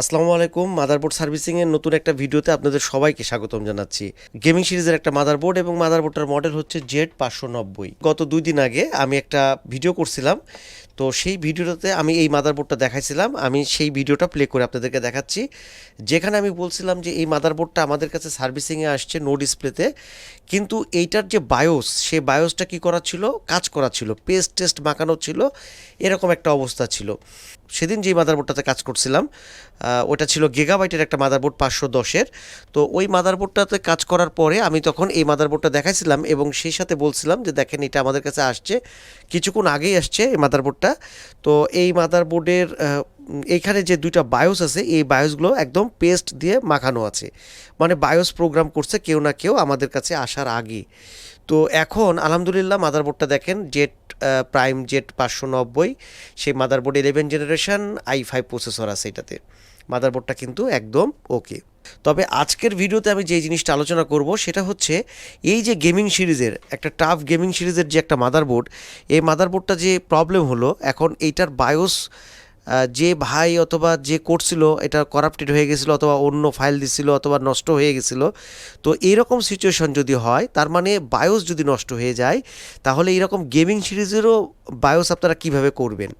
আসসালামু আলাইকুম motherboard servicing এর নতুন একটা ভিডিওতে আপনাদের সবাইকে স্বাগতম জানাচ্ছি। গেমিং সিরিজের একটা মাদারবোর্ড এবং মাদারবোর্ডটার মডেল হচ্ছে জেড পাঁচশো নব্বই। গত দুই দিন আগে আমি একটা ভিডিও করছিলাম তো সেই ভিডিওটাতে আমি এই মাদারবোর্ডটা দেখাইছিলাম। আমি সেই ভিডিওটা প্লে করে আপনাদেরকে দেখাচ্ছি। যেখানে আমি বলছিলাম যে এই মাদারবোর্ডটা আমাদের কাছে সার্ভিসিংয়ে আসছে নো ডিসপ্লেতে কিন্তু এইটার যে বায়োস সেই বায়োসটা কি করা ছিল? কাজ করা ছিল। পেস্ট টেস্ট মাখানো ছিল। এরকম একটা অবস্থা ছিল। সেদিন যেই মাদারবোর্ডটাতে কাজ করছিলাম ওটা ছিল গিগাবাইটের একটা মাদারবোর্ড পাঁচশো দশের। তো ওই মাদারবোর্ডটাতে কাজ করার পরে আমি তখন এই মাদারবোর্ডটা দেখাইছিলাম এবং সেই সাথে বলছিলাম যে দেখেন এটা আমাদের কাছে আসছে। কিছুক্ষণ আগেই আসছে এই মাদারবোর্ডটা তো এই মাদারবোর্ডের এইখানে যে দুইটা বায়োস আছে, এই বায়োসগুলো একদম পেস্ট দিয়ে মাখানো আছে। মানে বায়োস প্রোগ্রাম করছে কেউ না কেউ আমাদের কাছে আসার আগে তো এখন আলহামদুলিল্লাহ মাদারবোর্ডটা দেখেন জেট প্রাইম জেট পাঁচশো নব্বই, সেই motherboard eleven generation I five processor আছে এটাতে। মাদারবোর্ডটা কিন্তু একদম ওকে তবে আজকের ভিডিওতে আমি যে জিনিসটা আলোচনা করব, সেটা হচ্ছে এই যে গেমিং সিরিজের, একটা টাফ গেমিং সিরিজের যে একটা মাদারবোর্ড এই মাদারবোর্ডটা যে প্রবলেম হলো, এখন এইটার বায়োস যে ভাই অথবা যে করছিল, এটা করাপ্টেড হয়ে গেছিল অথবা অন্য ফাইল দিছিল অথবা নষ্ট হয়ে গেছিল। তো এইরকম সিচুয়েশন যদি হয়, তার মানে বায়োস যদি নষ্ট হয়ে যায়, তাহলে এইরকম গেমিং সিরিজেরও বায়োস আপনারা কীভাবে করবেন?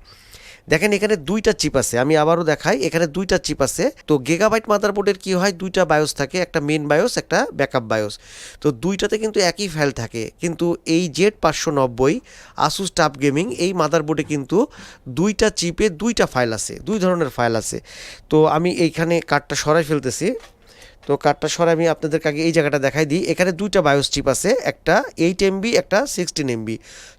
দেখেন এখানে দুইটা চিপ আছে, আমি আবারও দেখাই, এখানে দুইটা চিপ আছে। তো গেগাবাইট মাদারবোর্ডের কি হয়? দুইটা বায়োস থাকে, একটা মেন বায়োস একটা ব্যাকআপ বায়োস তো দুইটাতে কিন্তু একই ফাইল থাকে। কিন্তু এই জেড পাঁচশো নব্বই আসুস টাপ গেমিং এই মাদারবোর্ডে কিন্তু দুইটা চিপে দুইটা ফাইল আছে, দুই ধরনের ফাইল আছে। তো আমি এইখানে কার্ডটা সরাই ফেলতেছি। তো কার্ডটা সরাই আমি আপনাদেরকে আগে এই জায়গাটা দেখাই দিই। এখানে দুইটা বায়োস চিপ আছে, একটা এইট এমবি একটা সিক্সটিন এমবি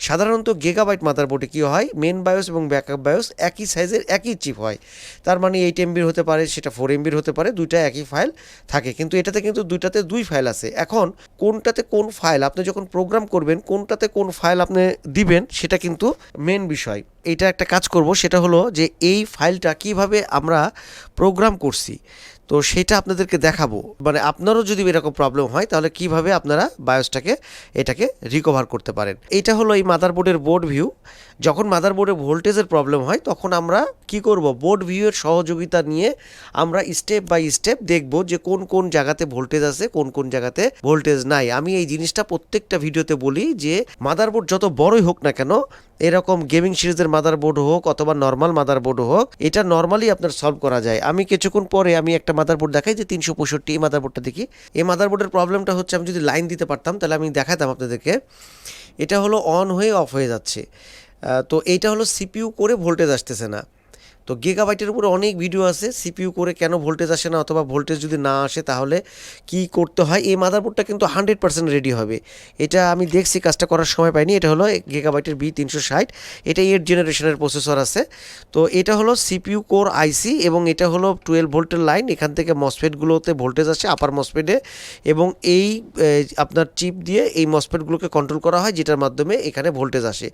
সাধারণত গেগাবাইট মাদারবোর্ডে কী হয়? মেন বায়োস এবং ব্যাকআপ বায়োস একই সাইজের একই চিপ হয়। তার মানে এইট এমবির হতে পারে, সেটা ফোর এমবির হতে পারে, দুইটা একই ফাইল থাকে। কিন্তু এটাতে কিন্তু দুইটাতে দুই ফাইল আছে। এখন কোনটাতে কোন ফাইল আপনি যখন প্রোগ্রাম করবেন, কোনটাতে কোন ফাইল আপনি দিবেন, সেটা কিন্তু মেন বিষয়। এইটা একটা কাজ করব, সেটা হলো যে এই ফাইলটা কীভাবে আমরা প্রোগ্রাম করছি। তো সেটা আপনাদেরকে দেখাবো। মানে আপনারও যদি এরকম প্রবলেম হয়, তাহলে কীভাবে আপনারা বায়োসটাকে এটাকে রিকভার করতে পারেন? এটা হলো এই মাদারবোর্ডের বোর্ড ভিউ যখন মাদারবোর্ডে ভোল্টেজের প্রবলেম হয়, তখন আমরা কি করব? বোর্ড ভিউয়ের সহযোগিতা নিয়ে আমরা স্টেপ বাই স্টেপ দেখব যে কোন কোন জায়গাতে ভোল্টেজ আছে, কোন কোন জায়গাতে ভোল্টেজ নাই। আমি এই জিনিসটা প্রত্যেকটা ভিডিওতে বলি যে মাদারবোর্ড যত বড়ই হোক না কেন, এরকম গেমিং সিরিজের মাদারবোর্ড হোক অথবা নর্মাল মাদারবোর্ড হোক, এটা নর্মালি আপনার সলভ করা যায়। আমি কিছুক্ষণ পরে আমি একটা মাদারবোর্ড দেখাই যে তিনশো পঁয়ষট্টি, এই মাদারবোর্ডটা দেখি। এই মাদারবোর্ডের প্রবলেমটা হচ্ছে আমি যদি লাইন দিতে পারতাম, তাহলে আমি দেখাতাম আপনাদেরকে। এটা হলো অন হয়ে অফ হয়ে যাচ্ছে। তো এইটা হলো সিপিইউ করে ভোল্টেজ আসতেছে না। তো গিগাবাইটের উপরে অনেক ভিডিও আছে সিপিইউ করে কেন ভোল্টেজ আসে না অথবা ভোল্টেজ যদি না আসে তাহলে কি করতে হয়? এই মাদারবোর্ডটা কিন্তু হান্ড্রেড পার্সেন্ট রেডি হবে। এটা আমি দেখছি, কাজটা করার সময় পাইনি। এটা হলো গিগাবাইটের বি তিনশো ষাট। এটা এইট জেনারেশনের প্রসেসর আছে। তো এটা হলো সিপিইউ কোর আইসি এবং এটা হলো টুয়েলভ ভোল্টের লাইন এখান থেকে মসফেটগুলোতে ভোল্টেজ আসে আপার মসফেটে এবং এই আপনার চিপ দিয়ে এই মসফেটগুলোকে কন্ট্রোল করা হয়, যেটার মাধ্যমে এখানে ভোল্টেজ আসে।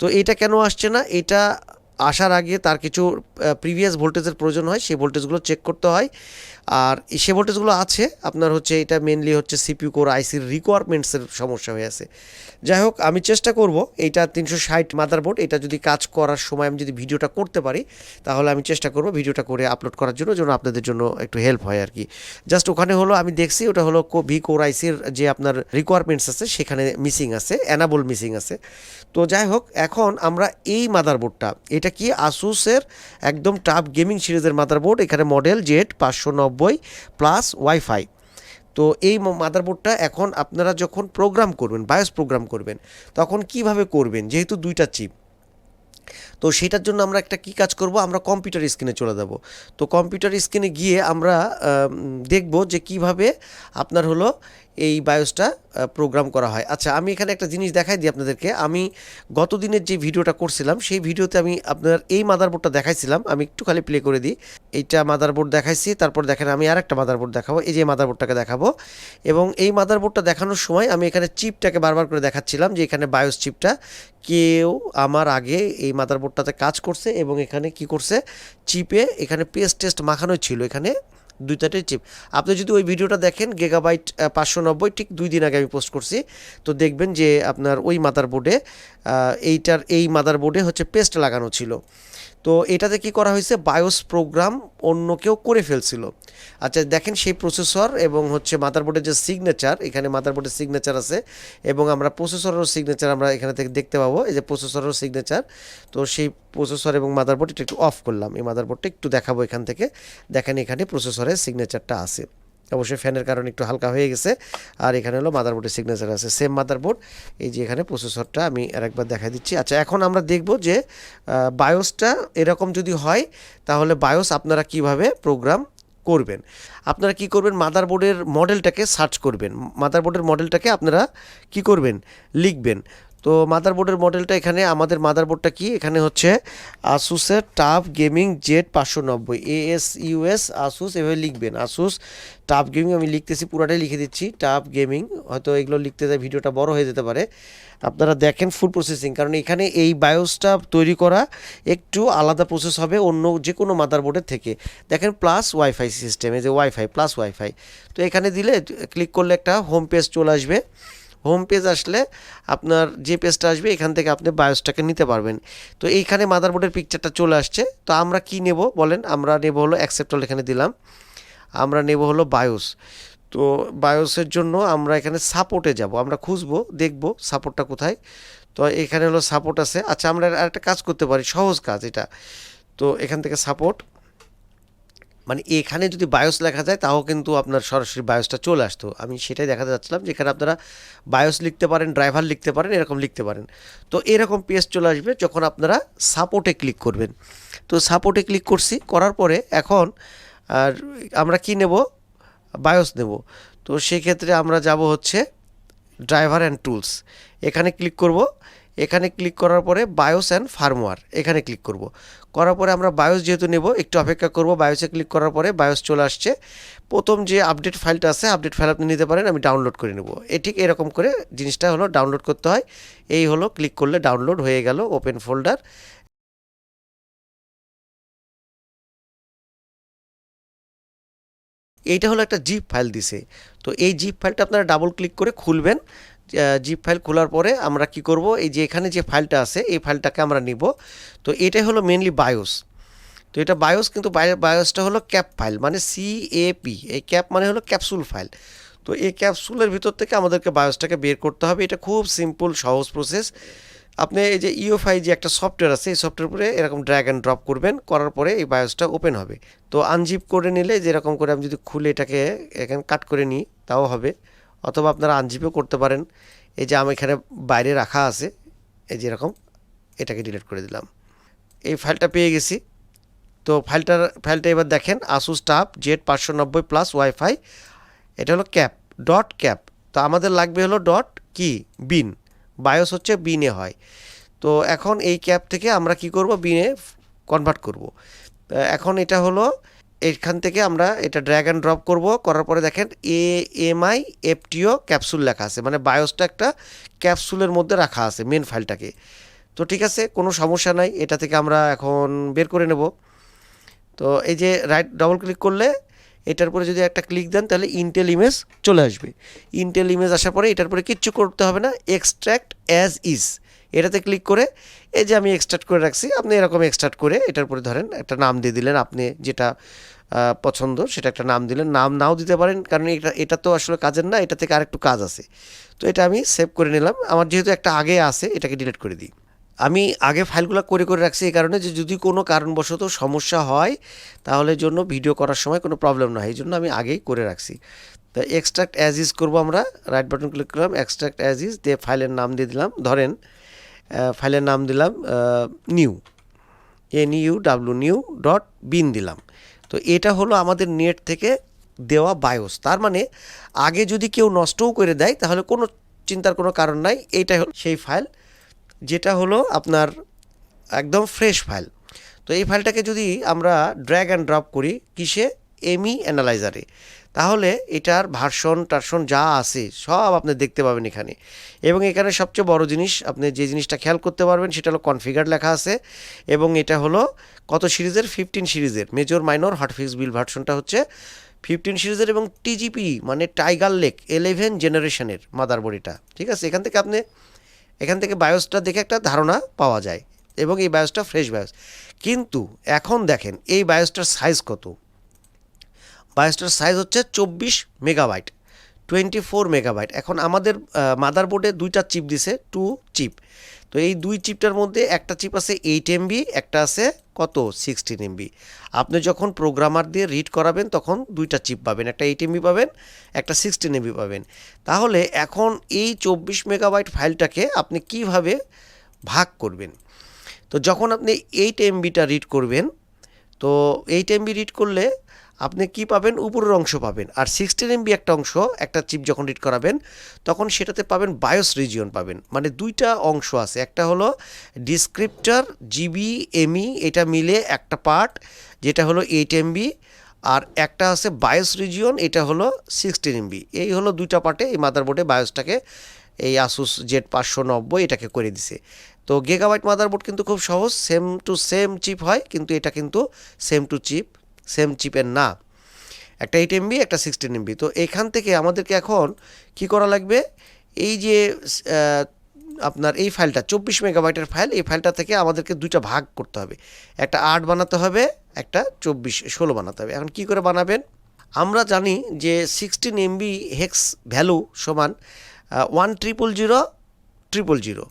তো এটা কেন আসছে না? এটা আসার আগে তার কিছু প্রিভিয়াস ভোল্টেজের প্রয়োজন হয় সেই ভোল্টেজগুলো চেক করতে হয়। আর সে ভোল্টেজগুলো আছে, আপনার হচ্ছে এটা মেনলি হচ্ছে সিপিউ কোর আইসির রিকোয়ারমেন্টসের সমস্যা হয়ে আছে। যাই হোক, আমি চেষ্টা করব এইটা তিনশো ষাট মাদারবোর্ড এটা যদি কাজ করার সময় আমি যদি ভিডিওটা করতে পারি, তাহলে আমি চেষ্টা করব ভিডিওটা করে আপলোড করার জন্য, যেন আপনাদের জন্য একটু হেল্প হয় আর কি। জাস্ট ওখানে হলো, আমি দেখছি ওটা হলো ভি কোর আইসির যে আপনার রিকোয়ারমেন্টস আছে, সেখানে মিসিং আছে অ্যানাবল মিসিং আছে। তো যাই হোক, এখন আমরা এই মাদারবোর্ডটা এটা কি আসুসের একদম টাফ গেমিং সিরিজের মাদারবোর্ড এখানে মডেল জেড পাঁচশো নব্বই প্লাস ওয়াইফাই তো এই মাদারবোর্ডটা এখন আপনারা যখন প্রোগ্রাম করবেন বায়োস প্রোগ্রাম করবেন, তখন কীভাবে করবেন? যেহেতু দুইটা চিপ তো সেটার জন্য আমরা একটা কি কাজ করব? আমরা কম্পিউটার স্ক্রিনে চলে যাব। তো কম্পিউটার স্ক্রিনে গিয়ে আমরা দেখব যে কীভাবে আপনার হলো এই বায়োসটা প্রোগ্রাম করা হয়। আচ্ছা আমি এখানে একটা জিনিস দেখাই দিই আপনাদেরকে। আমি গত দিনের যে ভিডিওটা করছিলাম, সেই ভিডিওতে আমি আপনার এই মাদারবোর্ডটা দেখাইছিলাম। আমি একটু খালি প্লে করে দিই। এইটা মাদারবোর্ড দেখাইছি, তারপর দেখেন আমি আর একটা মাদারবোর্ড দেখাবো। এই যে মাদারবোর্ডটাকে দেখাবো। এবং এই মাদারবোর্ডটা দেখানোর সময় আমি এখানে চিপটাকে বারবার করে দেখাচ্ছিলাম যে এখানে বায়োস চিপটা কেউ আমার আগে এই মাদারবোর্ডটাতে কাজ করছে এবং এখানে কি করছে? চিপে এখানে পেস্ট টেস্ট মাখানো ছিল। এখানে দুইটাটাই চিপ আপনি যদি ওই ভিডিওটা দেখেন গেগাবাইট পাঁচশো নব্বই, ঠিক দুই দিন আগে আমি পোস্ট করছি। তো দেখবেন যে আপনার ওই মাদার বোর্ডে এইটার এই মাদার বোর্ডে হচ্ছে পেস্ট লাগানো ছিল। তো এটাতে কি করা হয়েছে? বায়োস প্রোগ্রাম অন্য কেউ করে ফেলছিল। আচ্ছা দেখেন সেই প্রসেসর এবং হচ্ছে মাদারবোর্ডের যে সিগনেচার এখানে মাদারবোর্ডের সিগনেচার আছে এবং আমরা প্রসেসরেরও সিগনেচার আমরা এখানে থেকে দেখতে পাবো। এই যে প্রসেসরেরও সিগনেচার তো সেই প্রসেসর এবং মাদারবোর্ড এটা একটু অফ করলাম। এই মাদারবোর্ডটা একটু দেখাবো এখান থেকে। দেখেন এখানে প্রসেসরের সিগনেচারটা আছে। অবশ্যই ফ্যানের কারণে একটু হালকা হয়ে গেছে। আর এখানে হলো মাদারবোর্ডের সিগনেচার আছে। সেম মাদারবোর্ড এই যে এখানে প্রসেসরটা আমি আরেকবার দেখা দিচ্ছি। আচ্ছা এখন আমরা দেখব যে বায়োসটা এরকম যদি হয়, তাহলে বায়োস আপনারা কীভাবে প্রোগ্রাম করবেন? আপনারা কি করবেন? মাদারবোর্ডের মডেলটাকে সার্চ করবেন। মাদারবোর্ডের মডেলটাকে আপনারা কি করবেন? লিখবেন। তো মাদারবোর্ডের মডেলটা এখানে, আমাদের মাদারবোর্ডটা কি? এখানে হচ্ছে আসুসের টাফ গেমিং জেড পাঁচশো নব্বই এএস ইউএস আসুস এভাবে লিখবেন। আসুস টাফ গেমিং আমি লিখতেছি, পুরাটাই লিখে দিচ্ছি। টাফ গেমিং হয়তো এগুলো লিখতে যায়, ভিডিওটা বড় হয়ে যেতে পারে। আপনারা দেখেন ফুল প্রসেসিং কারণ এখানে এই বায়োসটা তৈরি করা একটু আলাদা প্রসেস হবে অন্য যে কোনো মাদারবোর্ডের থেকে। দেখেন প্লাস ওয়াইফাই সিস্টেম এই যে ওয়াইফাই প্লাস ওয়াইফাই তো এখানে দিলে ক্লিক করলে একটা হোম পেজ চলে আসবে। হোম পেজ আসলে আপনার যে পেজটা আসবে, এখান থেকে আপনি বায়োসটাকে নিতে পারবেন। তো এইখানে মাদারবোর্ডের পিকচারটা চলে আসছে। তো আমরা কি নেব বলেন? আমরা নেব হলো অ্যাকসেপ্টল এখানে দিলাম। আমরা নেব হলো বায়োস তো বায়োসের জন্য আমরা এখানে সাপোর্টে যাব। আমরা খুঁজবো, দেখব সাপোর্টটা কোথায়। তো এখানে হলো সাপোর্ট আছে। আচ্ছা আমরা আরেকটা কাজ করতে পারি। সহজ কাজ এটা। তো এখান থেকে সাপোর্ট মানে এখানে যদি বায়োস লেখা যায়, তাও কিন্তু আপনার সরাসরি বায়োসটা চলে আসতো। আমি সেটাই দেখাতে যাচ্ছিলাম যেখানে আপনারা বায়োস লিখতে পারেন ড্রাইভার লিখতে পারেন, এরকম লিখতে পারেন। তো এরকম পেজ চলে আসবে যখন আপনারা সাপোর্টে ক্লিক করবেন। তো সাপোর্টে ক্লিক করছি, করার পরে এখন আর আমরা কি নেব? বায়োস নেব। তো সেক্ষেত্রে আমরা যাব হচ্ছে ড্রাইভার অ্যান্ড টুলস এখানে ক্লিক করব। এখানে ক্লিক করার পরে বায়োস অ্যান্ড ফার্মওয়ার এখানে ক্লিক করব। করার পরে আমরা বায়োস যেহেতু নেব, একটু অপেক্ষা করব বায়োসে ক্লিক করার পরে বায়োস চলে আসছে। প্রথম যে আপডেট ফাইলটা আছে আপডেট ফাইল আপনি নিতে পারেন, আমি ডাউনলোড করে নেব। এ ঠিক এরকম করে জিনিসটা হলো ডাউনলোড করতে হয়। এই হলো ক্লিক করলে ডাউনলোড হয়ে গেল ওপেন ফোল্ডার এইটা হলো একটা জিপ ফাইল দিছে। তো এই জিপ ফাইলটা আপনারা ডাবল ক্লিক করে খুলবেন। জিপ ফাইল খোলার পরে আমরা কি করব? এই যে এখানে যে ফাইলটা আছে, এই ফাইলটাকে আমরা নিব। তো এটাই হলো মেনলি বায়োস তো এটা বায়োস কিন্তু বায়োসটা হলো ক্যাপ ফাইল মানে সিএপি এই ক্যাপ মানে হলো ক্যাপসুল ফাইল তো এই ক্যাপসুলের ভিতর থেকে আমাদেরকে বায়োসটাকে বের করতে হবে। এটা খুব সিম্পল সহজ প্রসেস আপনি এই যে ইওফাই যে একটা সফটওয়্যার আছে, এই সফটওয়্যার উপরে এরকম ড্র্যাগ অ্যান্ড ড্রপ করবেন। করার পরে এই বায়োসটা ওপেন হবে। তো আনজিপ করে নিলে যেরকম করে আমি যদি খুলে এটাকে এখানে কাট করে নিই, তাও হবে। অথবা আপনারা আনজিপও করতে পারেন। এই যে আমি এখানে বাইরে রাখা আছে, এই যে এরকম, এটাকে ডিলিট করে দিলাম। এই ফাইলটা পেয়ে গেছি। তো ফাইলটার ফাইলটা এবার দেখেন আসুস টাপ জেড পাঁচশো নব্বই প্লাস ওয়াইফাই এটা হলো ক্যাপ ডট ক্যাপ তো আমাদের লাগবে হলো ডট কি? বিন বায়োস হচ্ছে বিনে হয়। তো এখন এই ক্যাপ থেকে আমরা কি করব? বিনে কনভার্ট করব। এখন এটা হলো এখান থেকে আমরা এটা ড্র্যাগ অ্যান্ড ড্রপ করব। করার পরে দেখেন এ এমআই এফটিও ক্যাপসুল লেখা আছে। মানে বায়োসটা একটা ক্যাপসুলের মধ্যে রাখা আছে মেন ফাইলটাকে তো ঠিক আছে, কোনো সমস্যা নাই। এটা থেকে আমরা এখন বের করে নেব। তো এই যে রাইট ডবল ক্লিক করলে এটার পরে যদি একটা ক্লিক দেন, তাহলে ইন্টেল ইমেজ চলে আসবে। ইন্টেল ইমেজ আসার পরে এটার পরে কিচ্ছু করতে হবে না। এক্সট্র্যাক্ট অ্যাজ ইজ এটাতে ক্লিক করে এই যে আমি এক্সট্রাক্ট করে রাখছি, আপনি এরকম এক্সট্রাক্ট করে এটার পরে ধরেন একটা নাম দিয়ে দিলেন, আপনি যেটা পছন্দ, সেটা একটা নাম দিলেন। নাম নাও দিতে পারেন, কারণ এটা এটা তো আসলে কাজের না, এটা থেকে আরেকটু কাজ আছে। তো এটা আমি সেভ করে নিলাম। আমার যেহেতু একটা আগে আছে, এটাকে ডিলিট করে দিই। আমি আগে ফাইলগুলো করে করে রাখছি এই কারণে যে যদি কোনো কারণবশত সমস্যা হয়, তাহলে জন্য ভিডিও করার সময় কোনো প্রবলেম না এই জন্য আমি আগেই করে রাখছি। তো এক্সট্রাক্ট অ্যাজ ইজ করব আমরা। রাইট বাটন ক্লিক করলাম এক্সট্রাক্ট অ্যাজ ইজ দিয়ে ফাইলের নাম দিয়ে দিলাম। ধরেন ফাইলের নাম দিলাম new N U W new dot bin দিলাম। তো এটা হলো আমাদের নেট থেকে দেওয়া বায়োস তার মানে আগে যদি কেউ নষ্টও করে দেয়, তাহলে কোনো চিন্তার কোনো কারণ নাই। এইটাই হলো সেই ফাইল যেটা হলো আপনার একদম ফ্রেশ ফাইল তো এই ফাইলটাকে যদি আমরা ড্র্যাগ অ্যান্ড ড্রপ করি, কিসে? এমি অ্যানালাইজারে তাহলে এটার ভার্সন, টার্সন যা আছে সব আপনি দেখতে পাবেন এখানে। এবং এখানে সবচেয়ে বড় জিনিস, আপনি যে জিনিসটা খেয়াল করতে পারবেন সেটা হলো কনফিগার লেখা আছে এবং এটা হলো কত সিরিজের? ফিফটিন সিরিজের। মেজর মাইনর হটফিক্স বিল ভার্সনটা হচ্ছে ফিফটিন সিরিজের এবং টিজিপি মানে টাইগার লেক এলেভেন জেনারেশনের মাদারবোর্ড এটা। ঠিক আছে? এখান থেকে আপনি, এখান থেকে বায়োসটা দেখে একটা ধারণা পাওয়া যায়। এবং এই বায়োসটা ফ্রেশ বায়োস কিন্তু এখন দেখেন, এই বায়োসটার সাইজ কত? বায়োসটার সাইজ হচ্ছে চব্বিশ মেগাবাইট টোয়েন্টি ফোর মেগাবাইট এখন আমাদের মাদারবোর্ডে দুইটা চিপ দিছে টু চিপ তো এই দুই চিপটার মধ্যে একটা চিপ আছে এইট এমবি একটা আছে কত? সিক্সটিন এমবি আপনি যখন প্রোগ্রামার দিয়ে রিড করাবেন, তখন দুইটা চিপ পাবেন। একটা এইট এমবি পাবেন, একটা সিক্সটিন এমবি পাবেন। তাহলে এখন এই চব্বিশ মেগাবাইট ফাইলটাকে আপনি কীভাবে ভাগ করবেন? তো যখন আপনি এইট এমবিটা রিড করবেন, তো এইট এমবি রিড করলে আপনি কি পাবেন? উপরের অংশ পাবেন। আর সিক্সটিন এমবি একটা অংশ, একটা চিপ যখন রিড করাবেন, তখন সেটাতে পাবেন বায়োস রিজিয়ন পাবেন। মানে দুইটা অংশ আছে। একটা হলো ডিসক্রিপ্টার জিবি এমই এটা মিলে একটা পার্ট যেটা হলো এইট এমবি আর একটা আছে বায়োস রিজিয়ন এটা হলো সিক্সটিন এমবি এই হলো দুইটা পার্টে এই মাদারবোর্ডে বায়োসটাকে এই আসুস জেড পাঁচশো নব্বই এটাকে করে দিছে। তো গেগাবাইট মাদারবোর্ড কিন্তু খুব সহজ সেম টু সেম চিপ হয়, কিন্তু এটা কিন্তু সেম টু চিপ সেম চিপের না। একটা এইট এমবি, একটা সিক্সটিন এমবি। তো এখান থেকে আমাদেরকে এখন কি করা লাগবে? এই যে আপনার এই ফাইলটা, চব্বিশ মেগাবাইটের ফাইল, এই ফাইলটা থেকে আমাদেরকে দুইটা ভাগ করতে হবে। একটা আট বানাতে হবে, একটা চব্বিশ, ষোলো বানাতে হবে। এখন কি করে বানাবেন? আমরা জানি যে সিক্সটিন এমবি হেক্স ভ্যালু সমান one triple zero triple zero.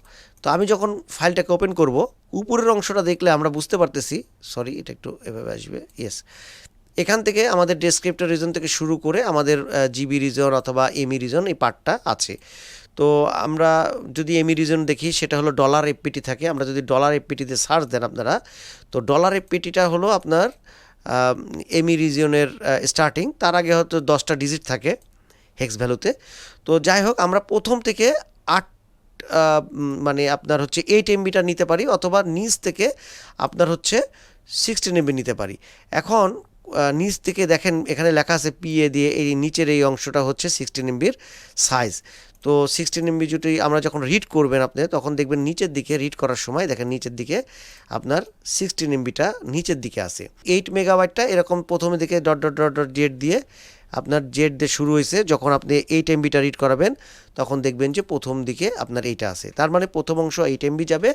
তো আমি যখন ফাইলটাকে ওপেন করব, উপরের অংশটা দেখলে আমরা বুঝতে পারতেছি সরি এটা একটু এভাবে আসবে ইয়েস এখান থেকে আমাদের ডেসক্রিপ্টর রিজন থেকে শুরু করে আমাদের জিবি রিজন অথবা এমি রিজন এই পার্টটা আছে। তো আমরা যদি এমি রিজন দেখি, সেটা হলো ডলার এফপিটি থাকে। আমরা যদি ডলার এফপিটিতে সার্চ দেন আপনারা, তো ডলার এফপিটিটা হলো আপনার এমি রিজিয়নের স্টার্টিং তার আগে হয়তো দশটা ডিজিট থাকে হেক্স ভ্যালুতে তো যাই হোক, আমরা প্রথম থেকে আট মানে আপনার হচ্ছে এইট এমবিটা নিতে পারি অথবা নিচ থেকে আপনার হচ্ছে সিক্সটিন এমবি নিতে পারি। এখন নিচ থেকে দেখেন এখানে লেখা আছে পিএ দিয়ে এই নিচের এই অংশটা হচ্ছে সিক্সটিন এমবির সাইজ তো সিক্সটিন এমবি যদি আমরা যখন রিড করবেন আপনি, তখন দেখবেন নিচের দিকে রিড করার সময় দেখেন নিচের দিকে আপনার সিক্সটিন এমবিটা নিচের দিকে আছে। এইট মেগাবাইটটা এরকম প্রথমে দিকে dot dot dot dot Z দিয়ে আপনার জেড দিয়ে শুরু হয়েছে, যখন আপনি এইট এমবিটা রিড করাবেন, তখন দেখবেন যে প্রথম দিকে আপনার এইটা আছে। তার মানে প্রথম অংশ এইট এমবি যাবে,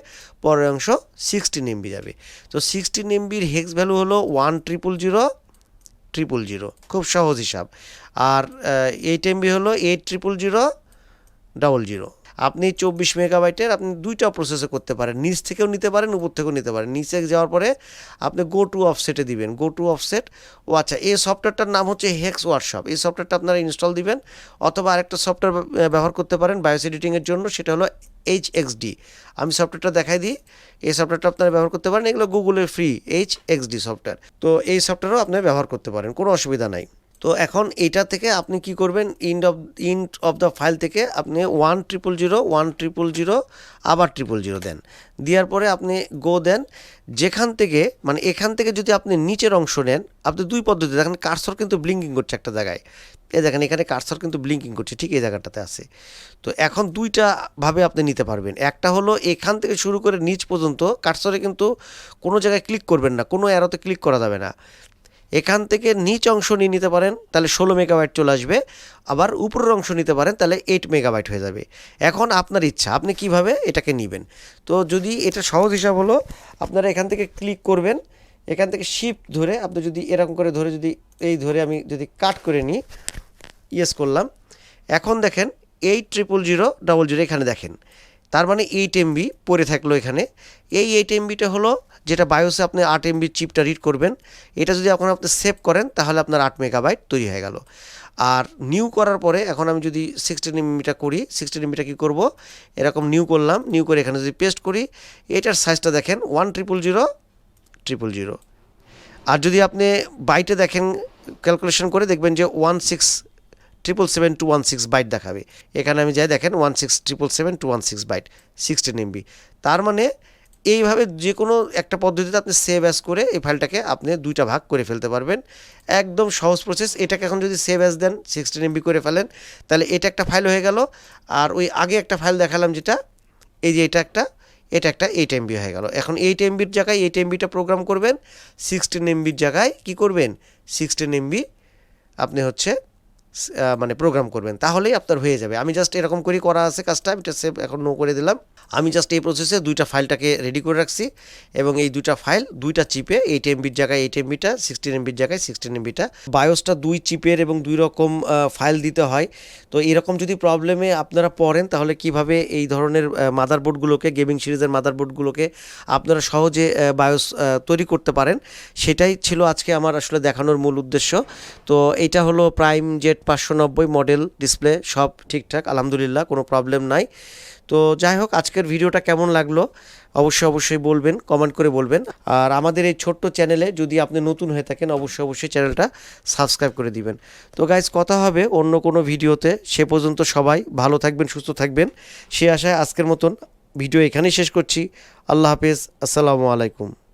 পরের অংশ সিক্সটিন এমবি যাবে। তো সিক্সটিন এমবির হেক্স ভ্যালু হলো one triple zero triple zero খুব সহজ হিসাব। আর এইট এমবি হলো eight triple zero double zero আপনি চব্বিশ মেগাবাইটের আপনি দুইটা প্রসেসে করতে পারেন। নিচ থেকেও নিতে পারেন, উপর থেকেও নিতে পারেন। নিচে যাওয়ার পরে আপনি গো টু অফসেটে দিবেন। গো টু অফসেট ও আচ্ছা এই সফটওয়্যারটার নাম হচ্ছে হেক্স ওয়ার্কশপ এই সফটওয়্যারটা আপনারা ইনস্টল দিবেন, অথবা আরেকটা সফটওয়্যার ব্যবহার করতে পারেন বায়োস এডিটিংয়ের জন্য, সেটা হলো এইচ এক্স ডি আমি সফটওয়্যারটা দেখাই দিই। এই সফটওয়্যারটা আপনারা ব্যবহার করতে পারেন, এগুলো গুগলের ফ্রি এইচ এক্সডি সফটওয়্যার তো এই সফটওয়্যারও আপনি ব্যবহার করতে পারেন, কোনো অসুবিধা নাই। তো এখন এইটা থেকে আপনি কি করবেন? End of end of the file থেকে আপনি one triple zero one triple zero আবার ট্রিপল জিরো দেন। দেওয়ার পরে আপনি গো দেন। যেখান থেকে মানে এখান থেকে যদি আপনি নিচের অংশ নেন, আপনি দুই পদ্ধতি দেখেন কারসর কিন্তু ব্লিঙ্কিং করছে একটা জায়গায়। এই দেখেন এখানে কারসর কিন্তু ব্লিঙ্কিং করছে, ঠিক এই জায়গাটাতে আছে। তো এখন দুইটা ভাবে আপনি নিতে পারবেন। একটা হলো এখান থেকে শুরু করে নিচ পর্যন্ত কারসরে কিন্তু কোনো জায়গায় ক্লিক করবেন না, কোনো অ্যারোতে ক্লিক করা যাবে না। এখান থেকে নিচ অংশ নিয়ে নিতে পারেন, তাহলে ষোলো মেগাবাইট চলে আসবে। আবার উপরের অংশ নিতে পারেন, তাহলে এইট মেগাবাইট হয়ে যাবে। এখন আপনার ইচ্ছা, আপনি কীভাবে এটাকে নেবেন? তো যদি এটা সহজ হিসাব হলো, আপনারা এখান থেকে ক্লিক করবেন। এখান থেকে শিফট ধরে আপনি যদি এরকম করে ধরে যদি এই ধরে আমি যদি কাট করে নিই ইয়েস করলাম। এখন দেখেন eight triple zero double zero এখানে দেখেন। তার মানে এইট এমবি পড়ে থাকল এখানে। এই এইট এমবিটা হলো যেটা বায়োসে আপনি আট এমবির চিপটা রিড করবেন। এটা যদি এখন আপনি সেভ করেন, তাহলে আপনার আট মেগাবাইট তৈরি হয়ে গেল। আর নিউ করার পরে এখন আমি যদি সিক্সটিন এমবিটা করি সিক্সটিন এমবিটা কী করব? এরকম নিউ করলাম নিউ করে এখানে যদি পেস্ট করি, এটার সাইজটা দেখেন one triple zero triple zero আর যদি আপনি বাইটে দেখেন ক্যালকুলেশন করে দেখবেন যে one six triple seven two one six byte দেখাবে। এখানে আমি যাই, দেখেন one six triple seven two one six byte sixteen MB তার মানে এইভাবে যে কোনো একটা পদ্ধতিতে আপনি সেভ অ্যাস করে এই ফাইলটাকে আপনি দুইটা ভাগ করে ফেলতে পারবেন। একদম সহজ প্রসেস এটাকে এখন যদি সেভ অ্যাস দেন সিক্সটিন এমবি করে ফেলেন, তাহলে এটা একটা ফাইল হয়ে গেল। আর ওই আগে একটা ফাইল দেখালাম যেটা, এই যে এটা একটা এটা একটা এইট এমবি হয়ে গেল। এখন এইট এমবির জায়গায় এইট এমবিটা প্রোগ্রাম করবেন সিক্সটিন এমবির জায়গায় কি করবেন? সিক্সটিন এমবি আপনি হচ্ছে মানে প্রোগ্রাম করবেন, তাহলেই আপনার হয়ে যাবে। আমি জাস্ট এরকম করেই করা আছে কাজটা, আমি এটা সেভ এখন নো করে দিলাম। আমি জাস্ট এই প্রসেসে দুইটা ফাইলটাকে রেডি করে রাখছি এবং এই দুইটা ফাইল দুইটা চিপে এইট এমবির জায়গায় এইট এমবিটা সিক্সটিন এমবির জায়গায় সিক্সটিন এমবিটা বায়োসটা দুই চিপের এবং দুই রকম ফাইল দিতে হয়। তো এরকম যদি প্রবলেমে আপনারা পড়েন, তাহলে কীভাবে এই ধরনের মাদারবোর্ডগুলোকে গেমিং সিরিজের মাদারবোর্ডগুলোকে আপনারা সহজে বায়োস তৈরি করতে পারেন? সেটাই ছিল আজকে আমার আসলে দেখানোর মূল উদ্দেশ্য। তো এইটা হলো প্রাইম জেট পাঁচশো নব্বই মডেল ডিসপ্লে, সব ঠিকঠাক, আলহামদুলিল্লাহ, কোনো প্রবলেম নাই। তো যাই হোক, আজকের ভিডিওটা কেমন লাগল অবশ্যই অবশ্যই বলবেন, কমেন্ট করে বলবেন। আর আমাদের এই ছোট্ট চ্যানেলে যদি আপনি নতুন হয়ে থাকেন, অবশ্যই অবশ্যই চ্যানেলটা সাবস্ক্রাইব করে দিবেন। তো গাইজ কথা হবে অন্য কোনো ভিডিওতে। সে পর্যন্ত সবাই ভালো থাকবেন, সুস্থ থাকবেন। সে আশায় আজকের মতন ভিডিও এখানেই শেষ করছি। আল্লাহ হাফেজ। আসসালামু আলাইকুম।